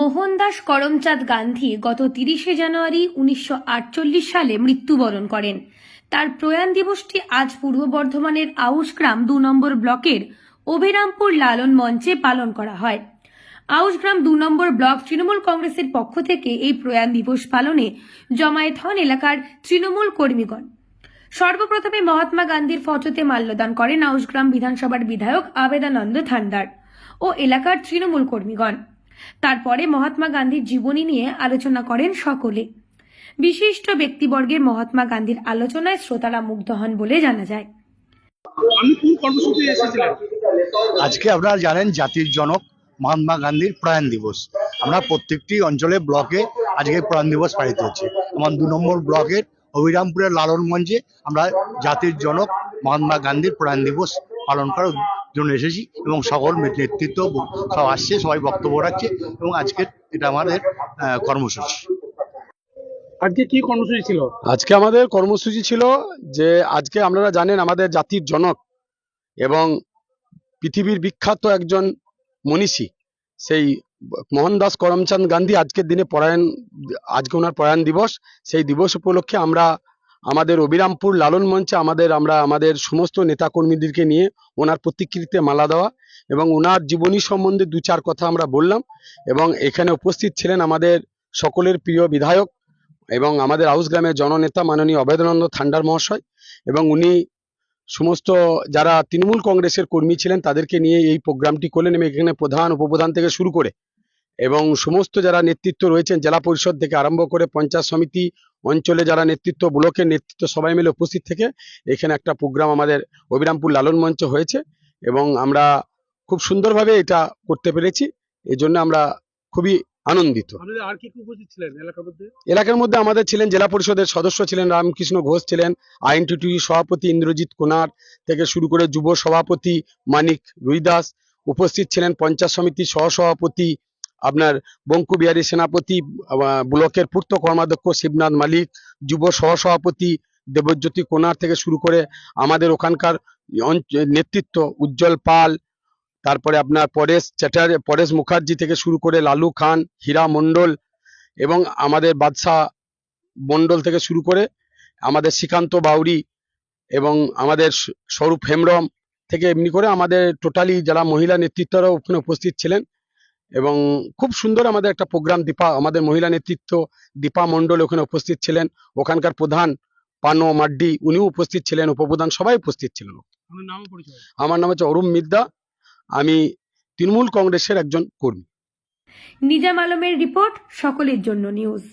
মোহনদাস করমচাঁদ গান্ধী গত তিরিশে জানুয়ারি উনিশশো আটচল্লিশ সালে মৃত্যুবরণ করেন। তার প্রয়াণ দিবসটি আজ পূর্ব বর্ধমানের আউসগ্রাম দু নম্বর ব্লকের অভিরামপুর লালন মঞ্চে পালন করা হয়। আউসগ্রাম দু নম্বর ব্লক তৃণমূল কংগ্রেসের পক্ষ থেকে এই প্রয়াণ দিবস পালনে জমায়েত হন এলাকার তৃণমূল কর্মীগণ। সর্বপ্রথমে মহাত্মা গান্ধীর ফটোতে মাল্যদান করেন আউসগ্রাম বিধানসভার বিধায়ক আবেদানন্দ থান্ডার ও এলাকার তৃণমূল কর্মীগণ। তারপরে মহাত্মা গান্ধীর জীবনী নিয়ে আলোচনা করেন সকলে। বিশিষ্ট ব্যক্তিবর্গের মহাত্মা গান্ধীর আলোচনায় শ্রোতারা মুগ্ধ হন বলে জানা যায়। আজকে আপনারা জানেন জাতির জনক মহাত্মা গান্ধীর প্রয়াণ দিবস। আমরা প্রত্যেকটি অঞ্চলে ব্লকে আজকে প্রয়াণ দিবস পালিত হচ্ছে। আমার দু নম্বর ব্লকের অভিরামপুরের লালন মঞ্চে আমরা জাতির জনক মহাত্মা গান্ধীর প্রয়াণ দিবস পালন করার জন্য এসেছি এবং সকল নেতৃত্ব সব আসছে সবাই বক্তব্য রাখছে এবং আজকের এটা আমাদের আহ, কর্মসূচি। আজকে কি কর্মসূচি ছিল? আজকে আমাদের কর্মসূচি ছিল যে আজকে আপনারা জানেন আমাদের জাতির জনক এবং পৃথিবীর বিখ্যাত একজন মনীষী সেই মোহনদাস করমচাঁদ গান্ধী আজকের দিনে প্রয়াণ আজকে ওনার প্রয়াণ দিবস। সেই দিবস উপলক্ষে আমরা আমাদের অবিরামপুর লালন মঞ্চে আমাদের, আমরা আমাদের সমস্ত নেতাকর্মীদেরকে নিয়ে ওনার প্রতিকৃতিতে মালা দেওয়া এবং ওনার জীবনী সম্বন্ধে দু চার কথা আমরা বললাম এবং এখানে উপস্থিত ছিলেন আমাদের সকলের প্রিয় বিধায়ক এবং আমাদের আউস গ্রামের জননেতা মাননীয় অভেদানন্দ থান্ডার মহাশয় এবং উনি সমস্ত যারা তৃণমূল কংগ্রেসের কর্মী ছিলেন তাদেরকে নিয়ে এই প্রোগ্রামটি করলেন এবং এখানে প্রধান, উপপ্রধান থেকে শুরু করে এবং সমস্ত যারা নেতৃত্ব রয়েছেন জেলা পরিষদ থেকে আরম্ভ করে পঞ্চায়েত সমিতি অঞ্চলে যারা নেতৃত্ব ব্লকের নেতৃত্ব সবাই মিলে উপস্থিত থেকে এখানে একটা প্রোগ্রাম আমাদের অবিরামপুর লালন মঞ্চ হয়েছে এবং আমরা খুব সুন্দরভাবে এটা করতে পেরেছি। এই জন্য আমরা খুবই আনন্দিত। এলাকার মধ্যে? আমাদের ছিলেন জেলা পরিষদের সদস্য ছিলেন রামকৃষ্ণ ঘোষ ছিলেন আইএনটিটি সভাপতি ইন্দ্রজিৎ কুনার থেকে শুরু করে যুব সভাপতি মানিক রুইদাস উপস্থিত ছিলেন পঞ্চায়েত সমিতির সহসভাপতি আপনার বঙ্কু বিহারী সেনাপতি ব্লকের পূর্ত কর্মাধ্যক্ষ শিবনাথ মালিক, যুব সহসভাপতি দেবজ্যোতি কোনার থেকে শুরু করে আমাদের ওখানকার নেতৃত্ব উজ্জ্বল পাল, তারপরে আপনার পরেশ চ্যাটার, পরেশ মুখার্জি থেকে শুরু করে লালু খান, হীরা মণ্ডল এবং আমাদের বাদশাহ মণ্ডল থেকে শুরু করে আমাদের শ্রীকান্ত বাউরি এবং আমাদের স্বরূপ হেমব্রম থেকে এমনি করে আমাদের টোটালি যারা মহিলা নেতৃত্বরাও ওখানে উপস্থিত ছিলেন। এবং খুব সুন্দর আমাদের একটা প্রোগ্রাম দীপা আমাদের মহিলা নেতৃত্ব দীপা মণ্ডল ওখানে উপস্থিত ছিলেন। ওখানকার প্রধান পানো মাড্ডি উনিও উপস্থিত ছিলেন উপপ্রধান সবাই উপস্থিত ছিলেন। নাম আমার নাম হচ্ছে অরুণ মিদ্দা আমি তৃণমূল কংগ্রেসের একজন কর্মী। নিজাম আলমের রিপোর্ট সকলের জন্য নিউজ।